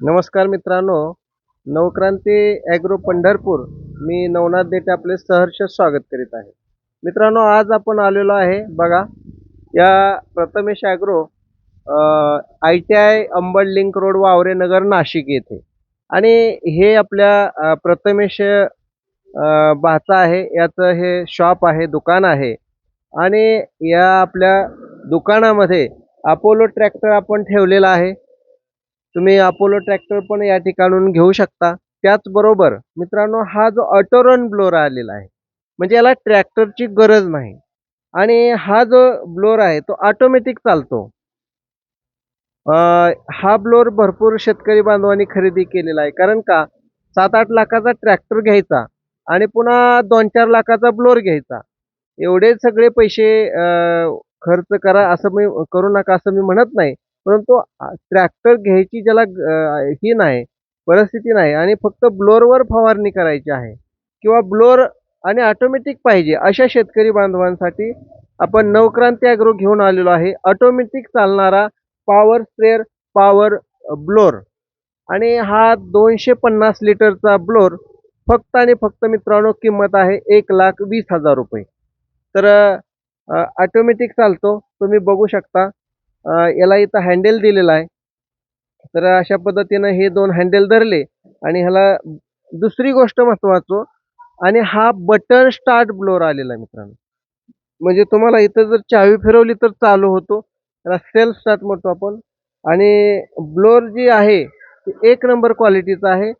नमस्कार मित्रांनो नवक्रांती ॲग्रो पंढरपूर मी नवनाथ देठे आपले सहर्ष स्वागत करीत आहे. मित्रांनो आज आपण आलेलो आहे बघा या Prathamesh agro I T I Ambad link road Vavare Nagar Nashik येथे. आणि हे आपल्या प्रथमेश भाचा आहे याचं हे शॉप आहे दुकान आहे. आणि या आपल्या दुकानामध्ये अपोलो ट्रॅक्टर आपण ठेवलेला आहे. तुम्ही अपोलो ट्रॅक्टर पण या ठिकाणून घेऊ शकता. त्याचबरोबर मित्रांनो हा जो ऑटो रन ब्लोअर आलेला आहे म्हणजे याला ट्रॅक्टरची गरज नाही. आणि हा जो ब्लोअर आहे तो ऑटोमॅटिक चालतो. हा ब्लोअर भरपूर शेतकरी बांधवांनी खरेदी केलेला आहे. कारण का? सात आठ लाखाचा ट्रॅक्टर घ्यायचा आणि पुन्हा दोन चार लाखाचा ब्लोअर घ्यायचा. एवढे सगळे पैसे खर्च करा असं मी करू नका असं मी म्हणत नाही. परंतु ट्रॅक्टर घ्यायची ज्याला ही नाही परिस्थिती नाही आणि फक्त ब्लोअरवर फवारणी करायची आहे किंवा ब्लोअर आणि ऑटोमॅटिक पाहिजे अशा शेतकरी बांधवांसाठी आपण नवक्रांती ॲग्रो घेऊन आलेलो आहे. ऑटोमॅटिक चालणारा पॉवर स्प्रेअर पॉवर ब्लोअर आणि हा दोनशे पन्नास लिटरचा ब्लोअर फक्त आणि फक्त मित्रांनो किंमत आहे एक लाख वीस हजार रुपये. तर ऑटोमॅटिक चालतो. तुम्ही बघू शकता. याला इथं हँडल दिलेला आहे. तर अशा पद्धतीनं हे दोन हँडल धरले आणि ह्याला दुसरी गोष्ट महत्वाचं आणि हा बटन स्टार्ट ब्लोअर आलेला आहे मित्रांनो. म्हणजे तुम्हाला इथं जर चावी फिरवली तर चालू होतो. त्याला सेल्फ स्टार्ट म्हणतो आपण. आणि ब्लोअर जी आहे ती एक नंबर क्वालिटीचा आहे.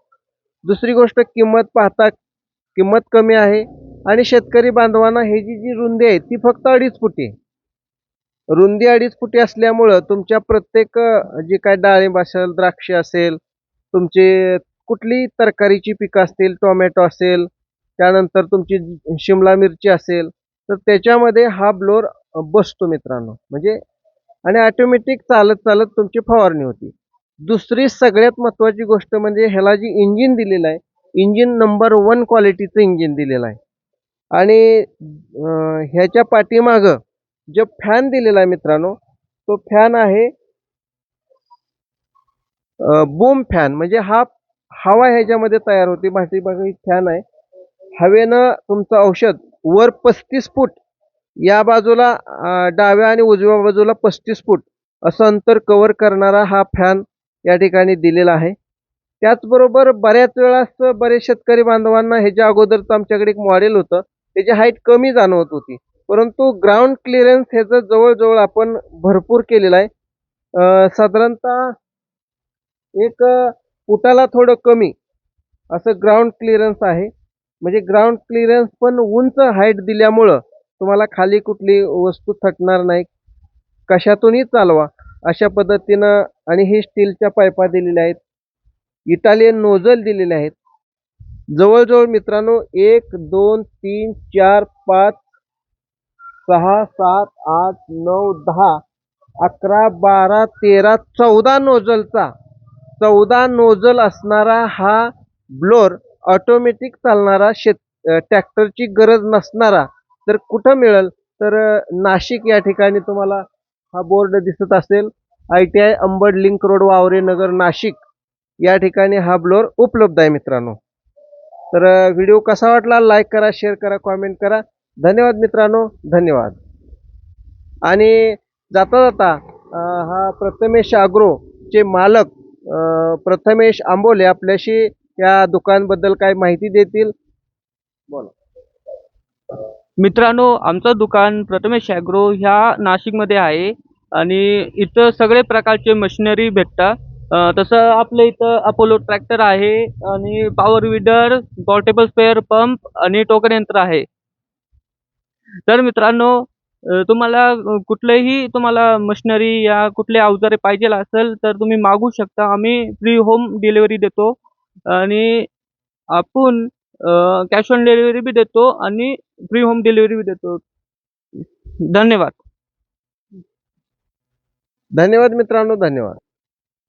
दुसरी गोष्ट किंमत पाहता किंमत कमी आहे. आणि शेतकरी बांधवांना ही जी जी रुंदी आहे ती फक्त अडीच फुटी आहे. रुंदी अडीच फुटी असल्यामुळं तुमच्या प्रत्येक जी काय डाळिंब असेल द्राक्ष असेल तुमची कुठली तरकारीची पिकं असतील टोमॅटो असेल त्यानंतर तुमची शिमला मिरची असेल तर त्याच्यामध्ये हा ब्लोअर बसतो मित्रांनो. म्हणजे आणि ऑटोमॅटिक चालत चालत तुमची फवारणी होती. दुसरी सगळ्यात महत्त्वाची गोष्ट म्हणजे ह्याला जी इंजिन दिलेलं आहे इंजिन नंबर वन क्वालिटीचं इंजिन दिलेलं आहे. आणि ह्याच्या पाठीमागं जो फॅन दिलेला आहे मित्रांनो तो फॅन आहे बूम फॅन म्हणजे हा हवा ह्याच्यामध्ये तयार होते. भाटी बघा फॅन आहे. हवेनं तुमचं औषध वर पस्तीस फूट या बाजूला डाव्या आणि उजव्या बाजूला पस्तीस फूट असं अंतर कव्हर करणारा हा फॅन या ठिकाणी दिलेला आहे. त्याचबरोबर बऱ्याच वेळास बरेच शेतकरी बांधवांना ह्याच्या अगोदरचं आमच्याकडे एक मॉडेल होतं. त्याची हाईट कमी जाणवत होती. परंतु ग्राउंड क्लिअरन्स ह्याचं जवळजवळ आपण भरपूर केलेलं आहे साधारणतः एक फुटाला थोडं कमी असं ग्राउंड क्लिअरन्स आहे. म्हणजे ग्राउंड क्लिअरन्स पण उंच हाईट दिल्यामुळं तुम्हाला खाली कुठली वस्तू थटणार नाही. कशातूनही चालवा अशा पद्धतीनं आणि हे स्टीलच्या पायपा दिलेल्या आहेत. इटालियन नोझल दिलेले आहेत. जवळजवळ मित्रांनो एक दोन तीन चार पाच सहा सात आठ नऊ दहा अकरा बारा तेरा चौदा नोझलचा चौदा नोझल असणारा हा ब्लोअर ऑटोमॅटिक चालणारा शेत ट्रॅक्टरची गरज नसणारा तर कुठं मिळेल? तर नाशिक या ठिकाणी तुम्हाला हा बोर्ड दिसत असेल. I T I Ambad link road Vavare Nagar Nashik या ठिकाणी हा ब्लोअर उपलब्ध आहे मित्रांनो. तर व्हिडिओ कसा वाटला? लाईक करा शेअर करा कॉमेंट करा. धन्यवाद मित्रांनो धन्यवाद. आणि जाता जाता हा प्रथमेश चे मालक प्रथमेश आंबोले आपल्याशी या दुकानबद्दल काय माहिती देतील? बोला. मित्रांनो आमचं दुकान प्रथमेश ॲग्रो ह्या नाशिकमध्ये आहे आणि इथं सगळे प्रकारचे मशिनरी भेटतात. तसं आपल्या इथं अपोलो ट्रॅक्टर आहे आणि power weeder portable spare pump आणि टोकन यंत्र आहे. तर मित्रांनो तुम्हाला कुठलेही तुम्हाला मशिनरी या कुठले अवजारे पाहिजे असेल तर तुम्ही मागू शकता. आम्ही फ्री होम डिलिव्हरी देतो आणि आपण कॅश ऑन डिलिव्हरी बी देतो आणि फ्री होम डिलिव्हरी बी देतो. धन्यवाद. धन्यवाद मित्रांनो धन्यवाद.